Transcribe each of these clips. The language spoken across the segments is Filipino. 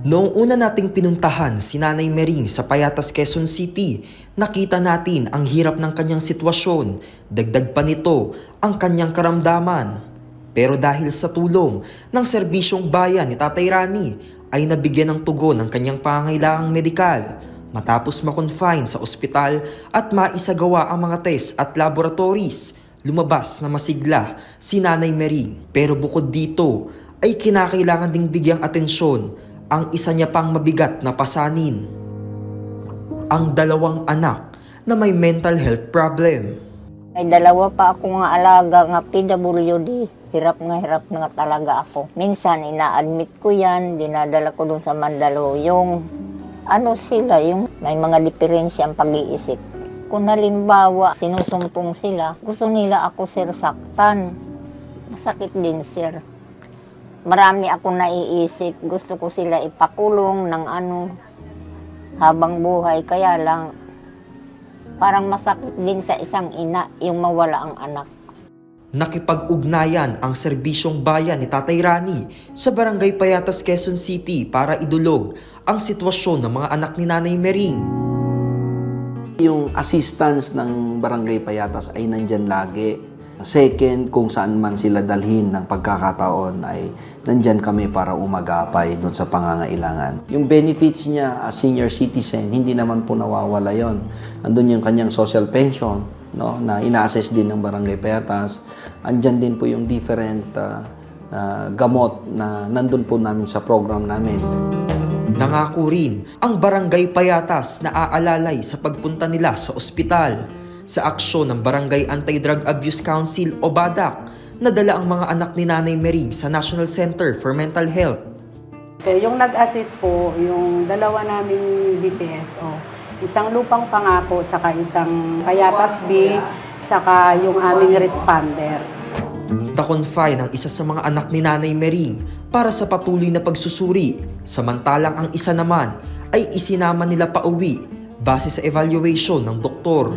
Noong una nating pinuntahan si Nanay Mering sa Payatas, Quezon City, nakita natin ang hirap ng kanyang sitwasyon. Dagdag pa nito ang kanyang karamdaman. Pero dahil sa tulong ng serbisyong bayan ni Tatay Rani, ay nabigyan ng tugon ang kanyang pangangailangang medikal matapos makonfine sa ospital at maisagawa ang mga test at laboratories. Lumabas na masigla si Nanay Mering. Pero bukod dito ay kinakailangan ding bigyang atensyon ang isa niya pang mabigat na pasanin. Ang dalawang anak na may mental health problem. Ay dalawa pa ako nga alaga nga PWD. Hirap nga hirap nga talaga ako. Minsan ina-admit ko yan, dinadala ko dun sa Mandaluyong. Ano sila, yung may mga diferensya ang pag-iisip. Kung halimbawa, sinusumpong sila, gusto nila ako sir saktan. Masakit din sir. Marami akong naiisip. Gusto ko sila ipakulong ng ano, habang buhay. Kaya lang, parang masakit din sa isang ina yung mawala ang anak. Nakipag-ugnayan ang serbisyong bayan ni Tatay Rani sa Barangay Payatas, Quezon City para idulog ang sitwasyon ng mga anak ni Nanay Mering. Yung assistance ng Barangay Payatas ay nandyan lagi. Second, kung saan man sila dalhin ng pagkakataon ay nandyan kami para umagapay doon sa pangangailangan. Yung benefits niya as senior citizen, hindi naman po nawawala yon. Andun yung kanyang social pension, no, na ina-assess din ng Barangay Payatas. Andyan din po yung different ah, ah, gamot na nandun po namin sa program namin. Nangako rin ang Barangay Payatas na aalalay sa pagpunta nila sa ospital sa aksyon ng Barangay Anti-Drug Abuse Council o BADAC na dala ang mga anak ni Nanay Mering sa National Center for Mental Health. So, yung nag-assist po, yung dalawa naming DPSO, isang lupang pangako, tsaka isang payatas B, tsaka yung aming responder. Na-confine ang isa sa mga anak ni Nanay Mering para sa patuloy na pagsusuri, samantalang ang isa naman ay isinama nila pauwi base sa evaluation ng doktor.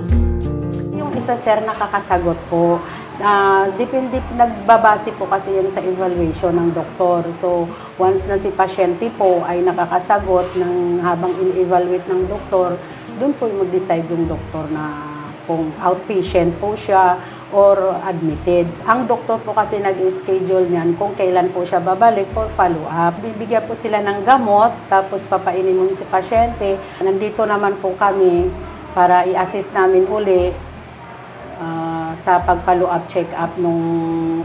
Isa, sir, nakakasagot po. Ah, depende, nagbabase po kasi yan sa evaluation ng doktor. So, once na si pasyente po ay nakakasagot ng habang in-evaluate ng doktor, doon po mag-decide yung doktor na kung outpatient po siya or admitted. Ang doktor po kasi nag-schedule niyan kung kailan po siya babalik for follow-up. Bibigyan po sila ng gamot, tapos papainin mo si pasyente. Nandito naman po kami para i-assist namin uli sa pag-follow up check-up nung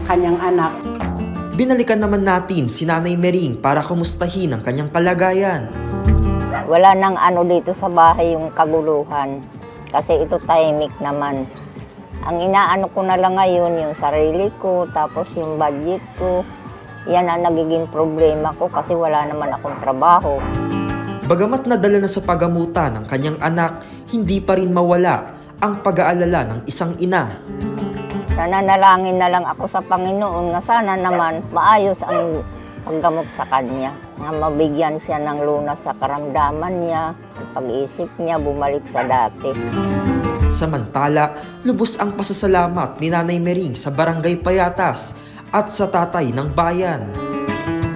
kanyang anak. Binalikan naman natin si Nanay Mering para kumustahin ang kanyang kalagayan. Wala nang ano dito sa bahay yung kaguluhan. Kasi ito tahimik naman. Ang inaano ko na lang ngayon yung sarili ko, tapos yung budget ko. Yan ang nagiging problema ko kasi wala naman akong trabaho. Bagamat nadala na sa pagamutan ng kanyang anak, hindi pa rin mawala ang pag-aalala ng isang ina. Nananalangin na lang ako sa Panginoon na sana naman maayos ang paggamot sa kanya. Na mabigyan siya ng lunas sa karamdaman niya, ang pag-iisip niya bumalik sa dati. Samantala, lubos ang pasasalamat ni Nanay Mering sa Barangay Payatas at sa tatay ng bayan.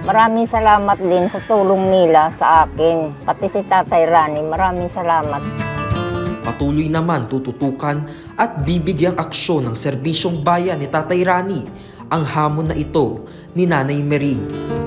Maraming salamat din sa tulong nila sa akin. Pati si Tatay Rani, maraming salamat. Patuloy naman tututukan at bibigyang aksyon ng serbisyong bayan ni Tatay Rani ang hamon na ito ni Nanay Mering.